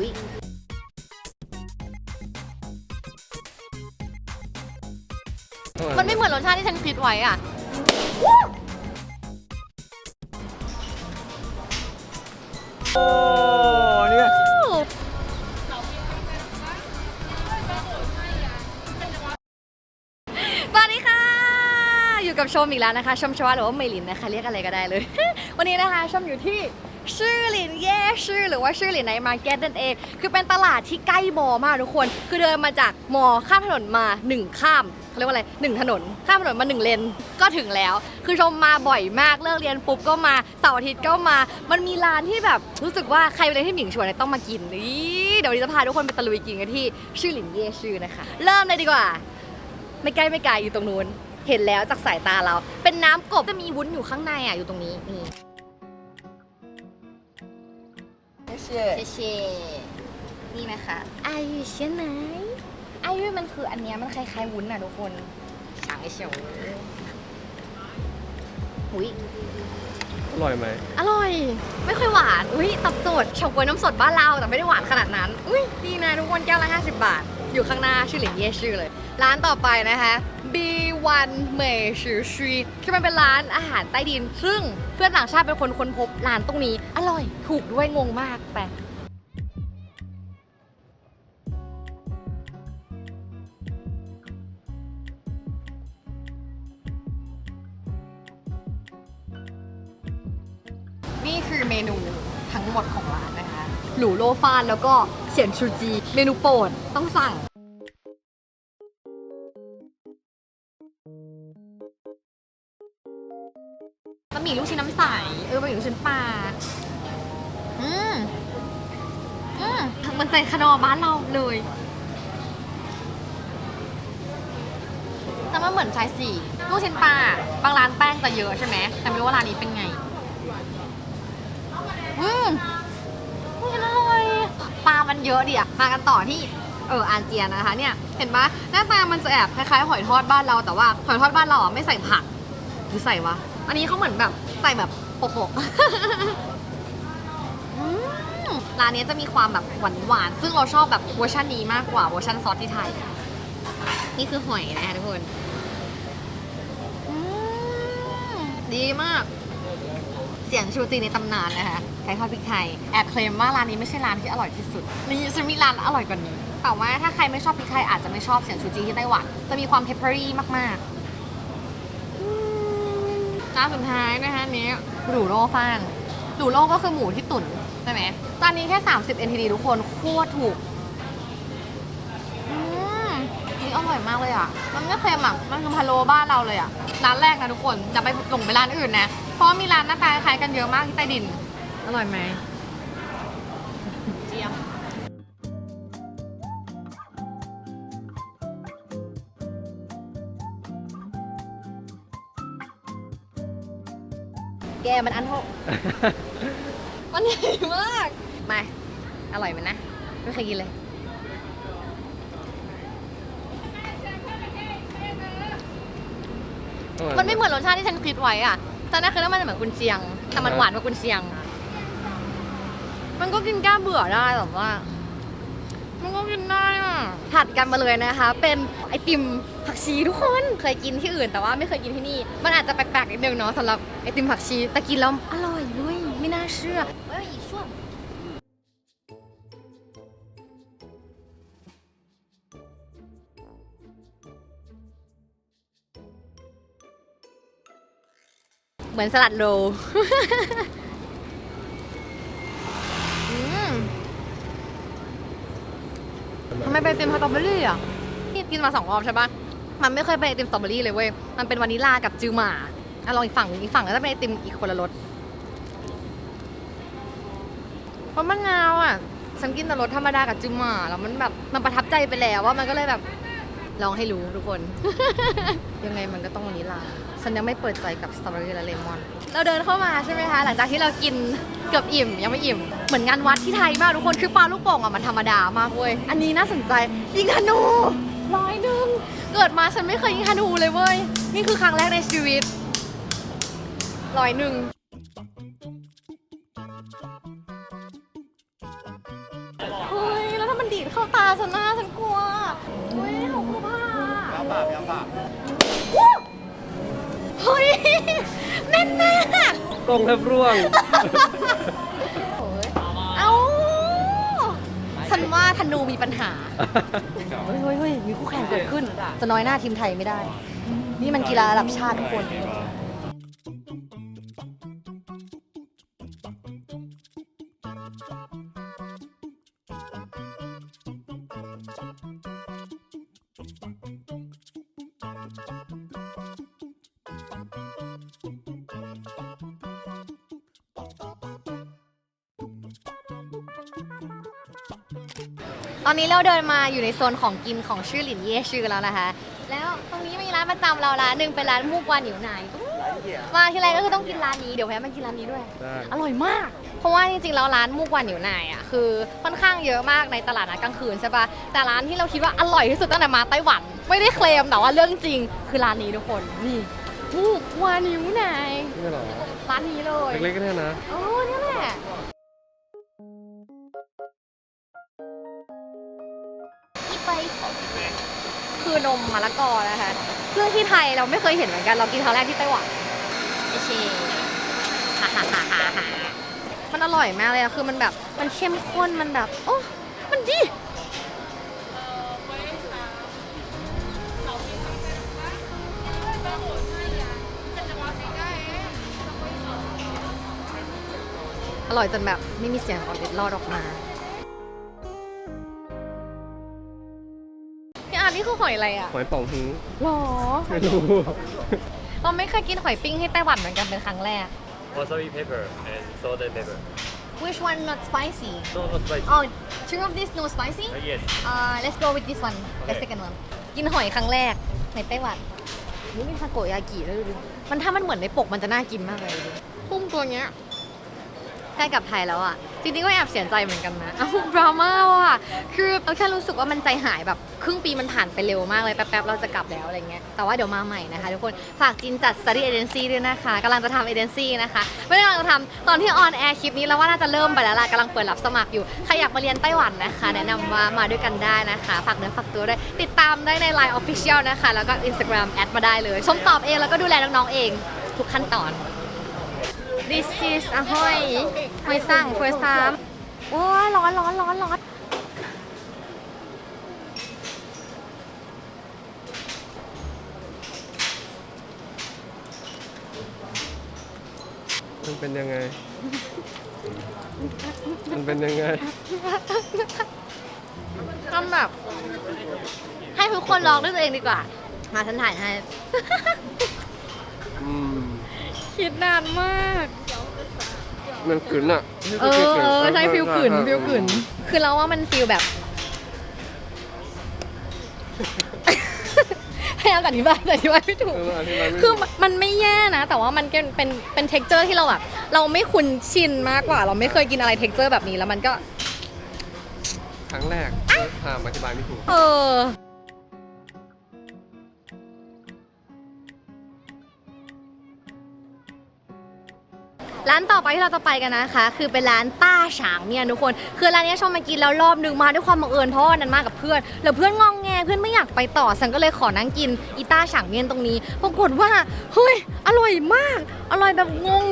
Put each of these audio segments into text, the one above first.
อุ้ยมันไม่เหมือนรสชาติที่ฉันคิดไว้อะ โอ้เนี่ยสวัสดีค่ะ อยู่กับชมอีกแล้วนะคะ ชมชวาหรือว่าเมลินนะคะ เรียกอะไรก็ได้เลย วันนี้นะคะ ชมอยู่ที่ ชื่อหลินเย่ชื่อหรือว่าชื่อหลินในมาร์เก็ตนั่นเอง คือเป็นตลาดที่ใกล้มอมากทุกคน คือเดินมาจากมอข้ามถนนมาหนึ่งข้ามเขาเรียกว่าอะไรหนึ่งถนน ข้ามถนนมาหนึ่งเลนก็ถึงแล้ว คือชมมาบ่อยมากเลิกเรียนปุ๊บก็มาเสาร์อาทิตย์ก็มา มันมีร้านที่แบบรู้สึกว่าใครไปเรียนที่หมิงชวนเนี่ยต้องมากินนี่เดี๋ยววันนี้จะพาทุกคนไปตะลุยกินกันที่ชื่อหลินเย่ชื่อนะคะ เริ่มเลยดีกว่า ไม่ใกล้ไม่ไกลอยู่ตรงนู้นเห็นแล้วจากสายตาเรา เป็นน้ำกบจะมีวุ้นอยู่ข้างในอะอยู่ตรงนี้นี่ เชี่ยเชเชนี่นะคะไอยูเชียไหนไอยูมันคืออันเนี้ยมันคล้ายๆวุ้นอะทุกคนฉางไอเฉียวอุ้ยอร่อยไหมอร่อย ไม่ค่อยหวาน อุ้ยตอบโจทย์เฉาก๊วยน้ำสดบ้านเราแต่ไม่ได้หวานขนาดนั้น อุ้ยดีนะทุกคนแก้วละ 50 บาท อยู่ข้างหน้าชื่อหลิงเย่ชื่อเลย ร้านต่อไปนะคะ B1 เมชือชีคือมันเป็นร้านอาหารใต้ดินซึ่งเพื่อนต่างชาติเป็นคนค้นพบร้านตรงนี้ อร่อย ถูกด้วยงงมากแปลกนี่คือเมนูทั้งหมดของร้านนะคะหลูโลฟานแล้วก็เฉียนชูจี เมนูโปรดต้องสั่ง บะหมี่ลูกชิ้นน้ำใส เออบะหมี่ลูกชิ้นปลา อืมอืมเหมันใส่ขนอบ้านเราเลยแต่มันเหมือนชายสี่ลูกชิ้นปลา บางร้านแป้งจะเยอะใช่ไหม แต่ไม่รู้ว่าร้านนี้เป็นไง อืมลูกชิ้นอร่อยปลา มันเยอะดิอะมากันต่อที่ เอออานเจียนะคะ เนี่ย เห็นปะหน้าตามันจะแอบคล้ายๆหอยทอดบ้านเรา แต่ว่าหอยทอดบ้านเราอะไม่ใส่ผัก หรือใส่วะ อันนี้เขาเหมือนแบบใส่แบบโปะๆอืมร้านนี้จะมีความแบบหวานๆ ซึ่งเราชอบแบบเวอร์ชันนี้มากกว่าเวอร์ชันซอสที่ไทย นี่คือหอยนะคะทุกคนอืมดีมาก เสียงชูจีในตำนานนะคะไก่ทอดพริกไทย แอบเคลมว่าร้านนี้ไม่ใช่ร้านที่อร่อยที่สุดนี่จะมีร้านอร่อยกว่านี้แต่ว่าถ้าใครไม่ชอบพริกไทยอาจจะไม่ชอบเสียงชูจีที่ไต้หวันจะมีความเพปเปอรี่มากๆ จานสุดท้ายนะคะอันนี้หรูโลฟานหรูโลก็คือหมูที่ตุ๋นใช่ไหมจานนี้แค่ 30 NTD ทุกคนโคตรถูกอืมนี่อร่อยมากเลยอะ มันไม่เค็มอะมันคือพะโล้บ้านเราเลยอะร้านแรกนะทุกคนจะไปหลงไปร้านอื่นนะเพราะมีร้านหน้าตาคล้ายกันเยอะมากที่ใต้ดินอร่อยไหม กมันอันเท่ามันใหญ่มาก มา อร่อยไหมนะ ไม่เคยกินเลยอร่อยมันไม่เหมือนรสชาติที่ฉันคิดไว้อะตอนแรกคือว่ามันจะเหมือนกุนเชียง แต่มันหวานกว่ากุนเชียง มันก็กินก้าเบื่อได้แต่ว่า มันก็กินได้อะถัดกันมาเลยนะคะ เป็นไอติม ผักชีทุกคนเคยกินที่อื่นแต่ว่าไม่เคยกินที่นี่ มันอาจจะแปลกๆนิดนึงเนาะสำหรับไอติมผักชีแต่กินแล้วอร่อยด้วยไม่น่าเชื่อเอ้ยอีช่วงเหมือนสลัดโรลอืมทำไมเป็นไอติมสตรอเบอรี่อะ นี่กินมาสองรอบใช่ปะ มันไม่เคยเป็นไอติมสตรอเบอรี่เลยเว้ย มันเป็นวานิลลากับจือหมาอะลองอีกฝั่งอีกฝั่งก็จะเป็นไอติมอีกคนละรสเพราะมะนาวอะฉันกินแต่รสธรรมดากับจือหมาแล้วมันแบบมันประทับใจไปแล้วว่ามันก็เลยแบบลองให้รู้ทุกคน ยังไงมันก็ต้องวานิลลา ฉันยังไม่เปิดใจกับสตรอเบอรี่และเลมอน เราเดินเข้ามาใช่ไหมคะ หลังจากที่เรากินเกือบอิ่ม ยังไม่อิ่ม เหมือนงานวัดที่ไทยมากทุกคน คือปลาลูกโป่งอะมันธรรมดามากเว้ย อันนี้น่าสนใจยิงธนูร้อยหนึ่ง เกิดมาฉันไม่เคยยิงธนูเลยเว้ย นี่คือครั้งแรกในชีวิตร้อยหนึ่งเฮ้ย แล้วถ้ามันดีดเข้าตาฉันนะฉันกลัวเฮ้ยของกูผ้าเอาปากเอาปากเฮ้ยแม่นมากกงแทบร่วง ฉันว่าธนูมีปัญหา เฮ้ยเฮ้ยเฮ้ยมีคู่แข่งเกิดขึ้น จะน้อยหน้าทีมไทยไม่ได้ นี่มันกีฬาระดับชาติทุกคนต อนนี้เราเดินมาอยู่ในโซนของกินของชื่อหลินเย่ชื่อแล้วนะคะ แล้วตรงนี้มีร้านประจำเราร้านหนึ่งเป็นร้านมูกวานหนิวไหนมาทีไรก็คือต้องกินร้านนี้เดี๋ยวแวะมากินร้านนี้ด้วยได้อร่อยมาก เพราะว่าจริงๆแล้วร้านมูกวานหนิวไหนอะคือค่อนข้างเยอะมากในตลาดนัดกลางคืนใช่ปะแต่ร้านที่เราคิดว่าอร่อยที่สุดตั้งแต่มาไต้หวัน ไม่ได้เคลมแต่ว่าเรื่องจริง คือร้านนี้ทุกคนนี่มูกวานหนิวไหนนี่เหรอร้านนี้เลยเล็กๆก็เนี่ยนะโอ้เนี่ยแหละ ไปคือนมมะละกอนะคะซึ่งที่ไทยเราไม่เคยเห็นเหมือนกัน เรากินครั้งแรกที่ไต้หวันไอเชฮ่าฮ่าฮ่าฮ่าฮ่ามันอร่อยมากเลยอะคือมันแบบมันเข้มข้นมันแบบ โอ้ มันดีอร่อยจนแบบไม่มีเสียงของเด็ดรอดออกมา นี่คือหอยอะไรอะหอยเป่าฮื้อหรอ ไม่รู้ เราไม่เคยกินหอยปิ้งที่ไต้หวันเหมือนกันเป็นครั้งแรก wasabi pepper and salt and pepper. Which one not spicy No, not spicy. Oh two of this no spicy Uh, yes. uh let's go with this one the Okay. second one กินหอยครั้งแรกในไต้หวันนี่มีทาโกยากิด้วยดูดิมันถ้ามันเหมือนในปกมันจะน่ากินมากเลยดูกุ้งตัวเนี้ยใกล้กลับไทยแล้วอะ จริงๆก็แอบเสียใจเหมือนกันนะ เอ้าดราม่าว่ะ คือเราแค่รู้สึกว่ามันใจหายแบบ ครึ่งปีมันผ่านไปเร็วมากเลย แป๊บๆ เราจะกลับแล้วอะไรเงี้ย แต่ว่าเดี๋ยวมาใหม่นะคะทุกคน ฝากจินจัด study agency ด้วยนะคะกำลังจะทำ agency นะคะ ไม่ได้กำลังจะทำตอนที่ออนแอร์คลิปนี้แล้วว่าน่าจะเริ่มไปแล้วล่ะกำลังเปิดรับสมัครอยู่ ใครอยากมาเรียนไต้หวันนะคะ แนะนำว่ามาด้วยกันได้นะคะ ฝากเนื้อฝากตัวด้วย ติดตามได้ใน Line Official นะคะ แล้วก็ Instagram แอดมาได้เลย ชมตอบเองแล้วก็ดูแลน้องๆเองทุกขั้นตอน This is a หอยหอยสั่ง first time โอ้ยร้อนร้อนร้อนร้อน มันเป็นยังไง มันเป็นยังไง ทำแบบให้ทุกคนลองด้วยตัวเองดีกว่า มาฉันถ่ายให้ อืม คิดนานมาก มันกลืนอะเออเออใช่ฟิลกลืนฟิลกลืนคือเราว่ามันฟิลแบบพ ยายามอธิบายแต่อธิบายไม่ถูก เอออธิบายไม่ถูก คือมันไม่แย่นะ แต่ว่ามันเป็นเป็นเป็นเท็กเจอร์ที่เราแบบเราไม่คุ้นชินมากกว่า เราไม่เคยกินอะไรเท็กเจอร์แบบนี้แล้วมันก็ ครั้งแรกถามอธิบายไม่ถูก เออ ร้านต่อไปที่เราจะไปกันนะคะ คือเป็นร้านต้าฉางเนี่ยทุกคน คือร้านเนี้ยชอบมากินแล้วรอบนึงมาด้วยความบังเอิญเพราะว่าวันนั้นมากับเพื่อน แล้วเพื่อนงองแง เพื่อนไม่อยากไปต่อฉันก็เลยขอนั่งกินอีต้าฉางเมียนตรงนี้ปรากฏว่าเฮ้ยอร่อยมาก อร่อยแบบงง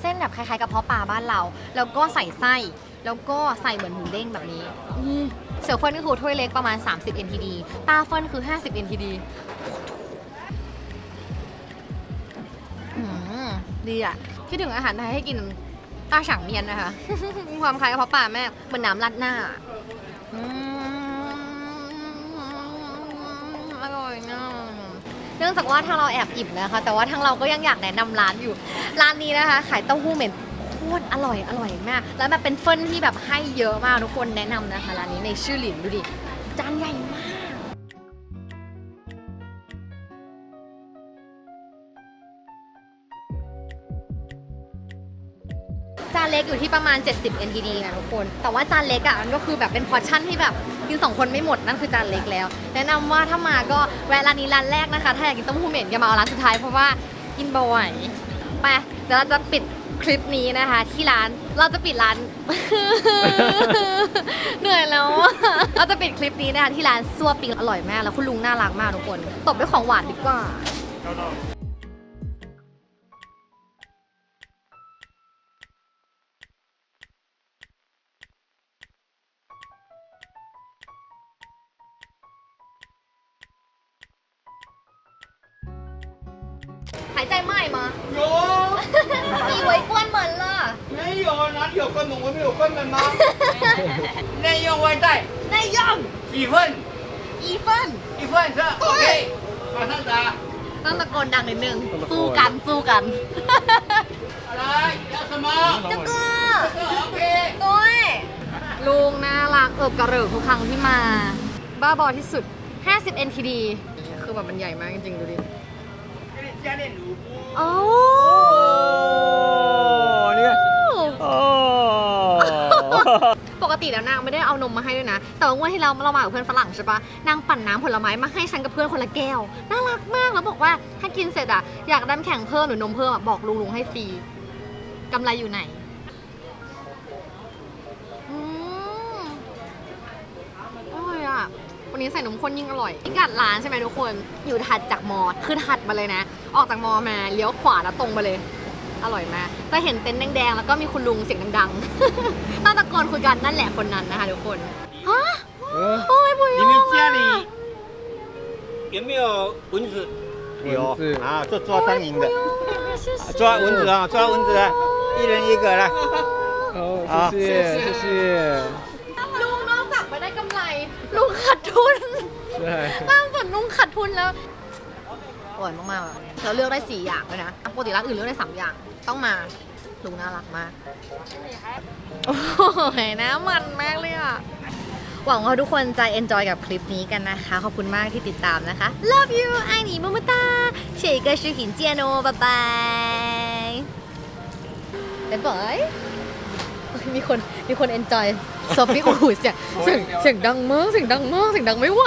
เส้นแบบคล้ายๆกระเพาะปลาบ้านเรา แล้วก็ใส่ไส้ แล้วก็ใส่เหมือนหมูเด้งแบบนี้เสี่ยวเฟินก็คือถ้วยเล็กประมาณ 30 NTD ตาเฟินคือ 50 NTD ดีอะคิดถึงอาหารไทยให้กินต้าฉางเมียนนะคะ มีความคล้ายกระเพาะปลาแม่เหมือนน้ำรัดหน้าอร่อยนะเนื่องจากว่าทางเราแอบอิ่มนะคะ แต่ว่าทางเราก็ยังอยากแนะนำร้านอยู่ ร้านนี้นะคะขายเต้าหู้เหม็นโคตรอร่อยอร่อยมาก แล้วแบบเป็นเฟิ่นที่แบบให้เยอะมากทุกคนแนะนำนะคะร้านนี้ในชื่อหลินดูดิจานใหญ่ม จานเล็กอยู่ที่ประมาณ 70 NTD นะทุกคน แต่ว่าจานเล็กอะมันก็คือแบบเป็นพอร์ชั่นที่แบบกินสองคนไม่หมดนั่นคือจานเล็กแล้ว แนะนำว่าถ้ามาก็แวะร้านนี้ร้านแรกนะคะ ถ้าอยากกินเต้มหูเหม็นอย่ามาเอาร้านสุดท้ายเพราะว่ากินบ่อยไปเดี๋ยวเราจะปิดคลิปนี้นะคะ ที่ร้านเราจะปิดร้าน เหนื่อยแล้วอะเราจะปิดคลิปนี้นะคะที่ร้านซัวปิงอร่อยมากแล้วคุณลุงน่ารักมากทุกคน ตบด้วยของหวานดีกว่า หายใจใหม่มา 有， มีไว้กวนเหมือนเลย 没有，哪里有关门？我们有关门吗？内用外带 นายย่อง 几份？ อีเฟน 一份是 OK，马上打。 ต้องตะโกนดังนิดนึง สู้กัน สู้กัน 来，要什么？ จะก็ 这个 OK。 ด้วยลุงน่ารักเอิบกระเหริกทุกครั้งที่มา บ้าบอที่สุด 50 NTD คือแบบมันใหญ่มากจริงๆ ดูดิ โอ้เนี่ยโอ้ปกติแล้วนางไม่ได้เอานมมาให้ด้วยนะ แต่ว่างวดที่เราเรามากับเพื่อนฝรั่งใช่ปะนางปั่นน้ำผลไม้มาให้ฉันกับเพื่อนคนละแก้ว น่ารักมากแล้วบอกว่าถ้ากินเสร็จอะอยากได้น้ำแข็งเพิ่มหรือนมเพิ่มอะบอกลุงลุงให้ฟรีกำไรอยู่ไหนอืมอร่อยอะวันนี้ใส่นมข้นยิ่งอร่อยพิกัดร้านใช่ไหมทุกคน อยู่ถัดจากมอ คือถัดมาเลยนะ ออกจากมอมาเลี้ยวขวาแล้วตรงไปเลย อร่อยมาก จะเห็นเต็นท์แดงๆ แล้วก็มีคุณลุงเสียงดังๆ ต้องตะโกนคุยกันนั่นแหละคนนั้นนะคะทุกคน ฮะ โอ้ยบุย 你们家里有没有蚊子？有啊，做抓苍蝇的，谢谢抓蚊子啊，抓蚊子啊，一人一个来。哦，好谢谢谢谢， ลุงนอกจากไม่ได้กำไร ลุงขาดทุน 是。 ล่าสุดลุงขาดทุนแล้วอร่อยมากๆอะ เราเลือกได้ 4 อย่างเลยนะปกติร้านอื่นเลือกได้ 3 อย่าง ต้องมาลุงน่ารักมาก โอ้ยนะมันแม่เลยอะ หวังว่าทุกคนจะเอนจอยกับคลิปนี้กันนะคะ ขอบคุณมากที่ติดตามนะคะ love you ไอหนีมุมตาเฉยกชูหินเจียโนบ๊ายบายบ๊ายบายมีคนมีคนเอนจอยซอฟฟี่โอ้โหเสียงเสียงดังมากเสียงดังมากเสียงดังไม่ไหว